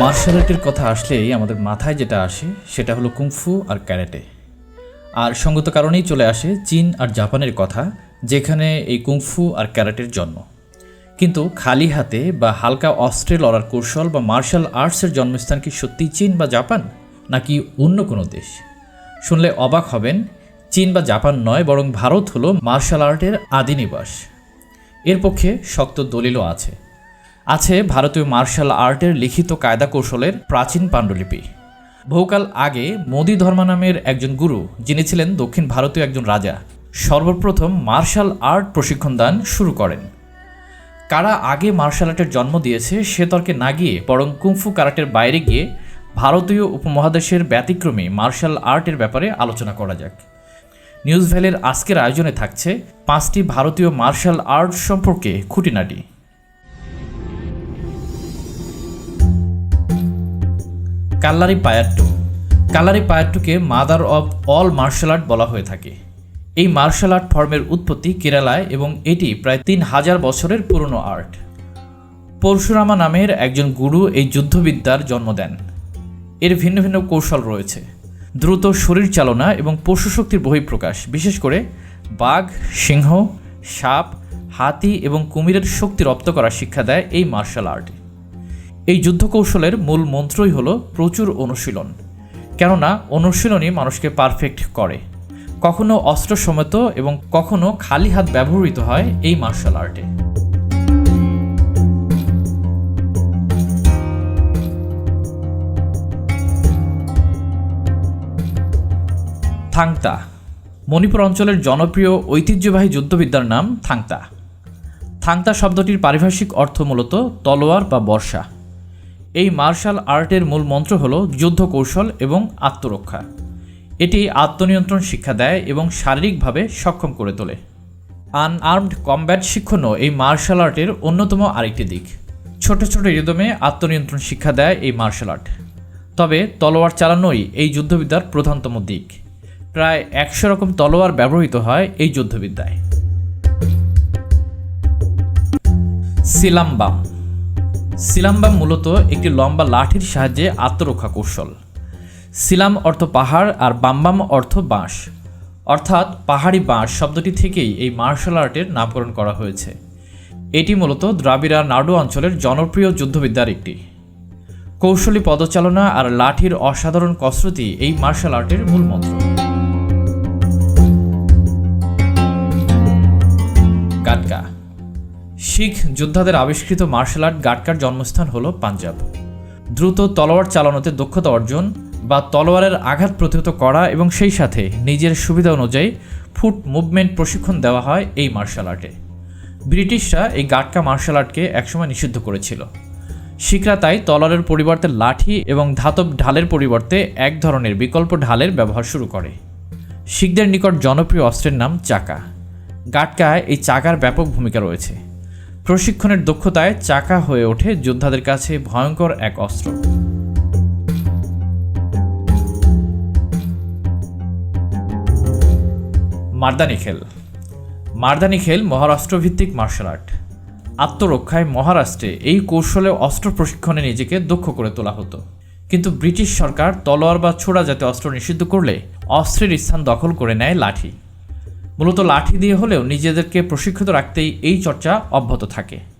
Martial আর্টের কথা আসলেই আমাদের মাথায় যেটা আসে, সেটা হলো কুংফু আর ক্যারেটে আর সঙ্গত কারণেই চলে আসে চীন আর জাপানের কথা, যেখানে এই কুংফু আর ক্যারেটের জন্ম। কিন্তু খালি হাতে বা হালকা অস্ত্রে লড়ার কৌশল বা মার্শাল আর্টসের জন্মস্থান কি সত্যিই চীন বা জাপান, নাকি অন্য কোনো দেশ? শুনলে অবাক হবেন, চীন বা জাপান নয়, বরং ভারত হলো মার্শাল আর্টের আদি নিবাস এর পক্ষে শক্ত দলিলও আছে। আছে ভারতীয় মার্শাল আর্টের লিখিত কায়দা কৌশলের প্রাচীন পাণ্ডুলিপি। বহুকাল আগে মোদি ধর্ম নামের একজন গুরু, যিনি ছিলেন দক্ষিণ ভারতীয় একজন রাজা, সর্বপ্রথম মার্শাল আর্ট প্রশিক্ষণ দান শুরু করেন। কারা আগে মার্শাল আর্টের জন্ম দিয়েছে সে তর্কে না গিয়ে বরং কুংফু কারাটের বাইরে গিয়ে ভারতীয় উপমহাদেশের ব্যতিক্রমী মার্শাল আর্টের ব্যাপারে আলোচনা করা যাক। নিউজ ভ্যালির আজকের আয়োজনে থাকছে পাঁচটি ভারতীয় মার্শাল আর্ট সম্পর্কে খুঁটিনাটি। কাল্লারি পায়াট্টু কাল্লারি পায়াট্টুকে mother of all martial art বলা হয়ে থাকে। এই মার্শাল আর্ট ফর্মের উৎপত্তি কেরালায় এবং এটি প্রায় তিন হাজার বছরের পুরনো আর্ট। পরশুরামা নামের একজন গুরু এই যুদ্ধবিদ্যার জন্ম দেন। এর ভিন্ন ভিন্ন কৌশল রয়েছে। দ্রুত শরীর চালনা এবং পশু শক্তির বহিঃপ্রকাশ, বিশেষ করে বাঘ, সিংহ, সাপ, হাতি এবং কুমিরের শক্তি রপ্ত করার শিক্ষা দেয় এই মার্শাল আর্ট। এই যুদ্ধ কৌশলের মূল মন্ত্রই হলো প্রচুর অনুশীলন। কেননা, অনুশীলনই মানুষকে পারফেক্ট করে। কখনো অস্ত্র সমেত এবং কখনো খালি হাত ব্যবহৃত হয় এই মার্শাল আর্টে থাংতা। মণিপুর অঞ্চলের জনপ্রিয় ঐতিহ্যবাহী যুদ্ধবিদ্যার নাম থাংতা। থাংতা শব্দটির পারিভাষিক অর্থ মূলত তলোয়ার বা বর্ষা এই মার্শাল আর্টের মূল মন্ত্র হল যুদ্ধ কৌশল এবং আত্মরক্ষা। এটি আত্মনিয়ন্ত্রণ শিক্ষা দেয় এবং শারীরিকভাবে সক্ষম করে তোলে। আনআর্মড কমব্যাট শিক্ষণও এই মার্শাল আর্টের অন্যতম আরেকটি দিক। ছোট ছোট রিদমে আত্মনিয়ন্ত্রণ শিক্ষা দেয় এই মার্শাল আর্ট। তবে তলোয়ার চালানোই এই যুদ্ধবিদ্যার প্রধানতম দিক। প্রায় একশো রকম তলোয়ার ব্যবহৃত হয় এই যুদ্ধবিদ্যায়। সিলাম্বাম সিলাম্বাম মূলত একটি লম্বা লাঠির সাহায্যে আত্মরক্ষা কৌশল। সিলাম অর্থ পাহাড় আর বাম্বাম অর্থ বাঁশ। অর্থাৎ পাহাড়ি বাঁশ শব্দটি থেকেই এই মার্শাল আর্টের নামকরণ করা হয়েছে। এটি মূলত দ্রাবিড়া নাডু অঞ্চলের জনপ্রিয় যুদ্ধবিদ্যার একটি। কৌশলী পদচালনা আর লাঠির অসাধারণ কসরতি এই মার্শাল আর্টের মূল মন্ত্র। গাটকা শিখ যোদ্ধাদের আবিষ্কৃত মার্শাল আর্ট গাটকার জন্মস্থান হল পাঞ্জাব। দ্রুত তলোয়ার চালানোতে দক্ষতা অর্জন বা তলোয়ারের আঘাত প্রতিহত করা এবং সেই সাথে নিজের সুবিধা অনুযায়ী ফুট মুভমেন্ট প্রশিক্ষণ দেওয়া হয় এই মার্শাল আর্টে। ব্রিটিশরা এই গাটকা মার্শাল আর্টকে একসময় নিষিদ্ধ করেছিল। শিখরা তাই তলোয়ারের পরিবর্তে লাঠি এবং ধাতব ঢালের পরিবর্তে এক ধরনের বিকল্প ঢালের ব্যবহার শুরু করে। শিখদের নিকট জনপ্রিয় অস্ত্রের নাম চাকা। গাটকায় এই চাকার ব্যাপক ভূমিকা রয়েছে। প্রশিক্ষণের দক্ষতায় চাকা হয়ে ওঠে যোদ্ধাদের কাছে ভয়ঙ্কর এক অস্ত্র। মার্দানি খেল। মার্দানি খেল মহারাষ্ট্রভিত্তিক মার্শাল আর্ট। আত্মরক্ষায় মহারাষ্ট্রে এই কৌশলে অস্ত্র প্রশিক্ষণে নিজেকে দক্ষ করে তোলা হতো। কিন্তু ব্রিটিশ সরকার তলোয়ার বা ছোড়া জাতীয় অস্ত্র নিষিদ্ধ করলে অস্ত্রের স্থান দখল করে নেয় লাঠি। মূলত লাঠি দিয়ে হলেও নিজেদেরকে প্রশিক্ষিত রাখতেই এই চর্চা অব্যাহত থাকে।